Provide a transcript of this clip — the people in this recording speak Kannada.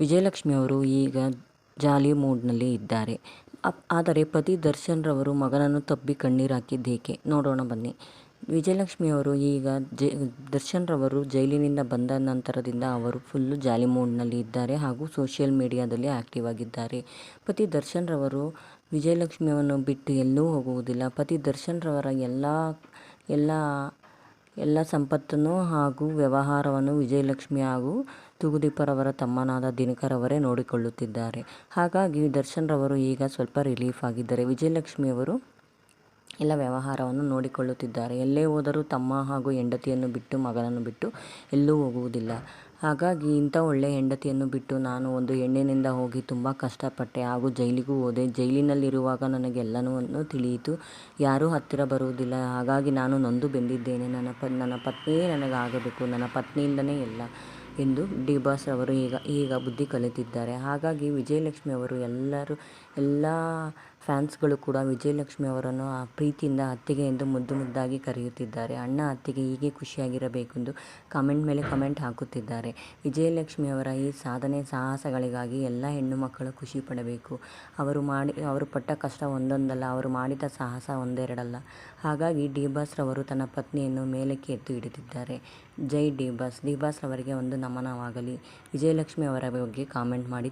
ವಿಜಯಲಕ್ಷ್ಮಿ ಅವರು ಈಗ ಜಾಲಿ ಮೂಡ್ನಲ್ಲಿ ಇದ್ದಾರೆ. ಆದರೆ ಪತಿ ದರ್ಶನ್ರವರು ಮಗನನ್ನು ತಬ್ಬಿ ಕಣ್ಣೀರಾಕಿದ್ದೇಕೆ ನೋಡೋಣ ಬನ್ನಿ. ವಿಜಯಲಕ್ಷ್ಮಿ ಅವರು ಈಗ ಜ, ದರ್ಶನ್ರವರು ಜೈಲಿನಿಂದ ಬಂದ ನಂತರದಿಂದ ಅವರು ಫುಲ್ಲು ಜಾಲಿ ಮೂಡ್ನಲ್ಲಿ ಇದ್ದಾರೆ ಹಾಗೂ ಸೋಷಿಯಲ್ ಮೀಡಿಯಾದಲ್ಲಿ ಆ್ಯಕ್ಟಿವ್ ಆಗಿದ್ದಾರೆ. ಪತಿ ದರ್ಶನ್ರವರು ವಿಜಯಲಕ್ಷ್ಮಿಯನ್ನು ಬಿಟ್ಟು ಎಲ್ಲೂ ಹೋಗುವುದಿಲ್ಲ. ಪತಿ ದರ್ಶನ್ರವರ ಎಲ್ಲ ಎಲ್ಲ ಎಲ್ಲ ಸಂಪತ್ತನ್ನು ಹಾಗೂ ವ್ಯವಹಾರವನ್ನು ವಿಜಯಲಕ್ಷ್ಮಿ ಹಾಗೂ ತೂಗುದೀಪರವರ ತಮ್ಮನಾದ ದಿನಕರ್ ಅವರೇ ನೋಡಿಕೊಳ್ಳುತ್ತಿದ್ದಾರೆ. ಹಾಗಾಗಿ ದರ್ಶನ್ ರವರು ಈಗ ಸ್ವಲ್ಪ ರಿಲೀಫ್ ಆಗಿದ್ದಾರೆ ವಿಜಯಲಕ್ಷ್ಮಿಯವರು ಎಲ್ಲ ವ್ಯವಹಾರವನ್ನು ನೋಡಿಕೊಳ್ಳುತ್ತಿದ್ದಾರೆ. ಎಲ್ಲೇ ಹೋದರೂ ತಮ್ಮ ಹಾಗೂ ಹೆಂಡತಿಯನ್ನು ಬಿಟ್ಟು ಮಗನನ್ನು ಬಿಟ್ಟು ಎಲ್ಲೂ ಹೋಗುವುದಿಲ್ಲ. ಹಾಗಾಗಿ ಇಂಥ ಒಳ್ಳೆಯ ಹೆಂಡತಿಯನ್ನು ಬಿಟ್ಟು ನಾನು ಒಂದು ಹೆಣ್ಣಿನಿಂದ ಹೋಗಿ ತುಂಬ ಕಷ್ಟಪಟ್ಟೆ ಹಾಗೂ ಜೈಲಿಗೂ ಹೋದೆ. ಜೈಲಿನಲ್ಲಿರುವಾಗ ನನಗೆ ಎಲ್ಲನೂ ತಿಳಿಯಿತು. ಯಾರೂ ಹತ್ತಿರ ಬರುವುದಿಲ್ಲ. ಹಾಗಾಗಿ ನಾನು ನೊಂದು ಬೆಂದಿದ್ದೇನೆ. ನನ್ನ ಪ ನನ್ನ ಪತ್ನಿಯೇ ನನಗಾಗಬೇಕು. ನನ್ನ ಪತ್ನಿಯಿಂದನೇ ಎಲ್ಲ. ಎಂದು ಡಿ ಬಾಸ್ ಅವರು ಈಗ ಈಗ ಬುದ್ಧಿ ಕಲಿತಿದ್ದಾರೆ. ಹಾಗಾಗಿ ವಿಜಯಲಕ್ಷ್ಮಿ ಅವರು ಎಲ್ಲರೂ, ಎಲ್ಲ ಫ್ಯಾನ್ಸ್ಗಳು ಕೂಡ ವಿಜಯಲಕ್ಷ್ಮಿ ಅವರನ್ನು ಆ ಪ್ರೀತಿಯಿಂದ ಅತ್ತಿಗೆ ಎಂದು ಮುದ್ದು ಮುದ್ದಾಗಿ ಕರೆಯುತ್ತಿದ್ದಾರೆ. ಅಣ್ಣ ಅತ್ತಿಗೆ ಹೀಗೆ ಖುಷಿಯಾಗಿರಬೇಕೆಂದು ಕಮೆಂಟ್ ಮೇಲೆ ಕಮೆಂಟ್ ಹಾಕುತ್ತಿದ್ದಾರೆ. ವಿಜಯಲಕ್ಷ್ಮಿ ಅವರ ಈ ಸಾಧನೆ ಸಾಹಸಗಳಿಗಾಗಿ ಎಲ್ಲ ಹೆಣ್ಣು ಮಕ್ಕಳು ಖುಷಿ ಪಡಬೇಕು. ಅವರು ಮಾಡಿ, ಅವರು ಪಟ್ಟ ಕಷ್ಟ ಒಂದೊಂದಲ್ಲ, ಅವರು ಮಾಡಿದ ಸಾಹಸ ಒಂದೆರಡಲ್ಲ. ಹಾಗಾಗಿ ಡಿ ಬಾಸ್ ರವರು ತನ್ನ ಪತ್ನಿಯನ್ನು ಮೇಲಕ್ಕೆ ಎತ್ತು ಹಿಡಿದಿದ್ದಾರೆ. ಜೈ ಡಿ ಬಾಸ್. ಡಿ ಒಂದು ನಮನವಾಗಲಿ ವಿಜಯಲಕ್ಷ್ಮಿ ಅವರ ಬಗ್ಗೆ ಕಾಮೆಂಟ್ ಮಾಡಿ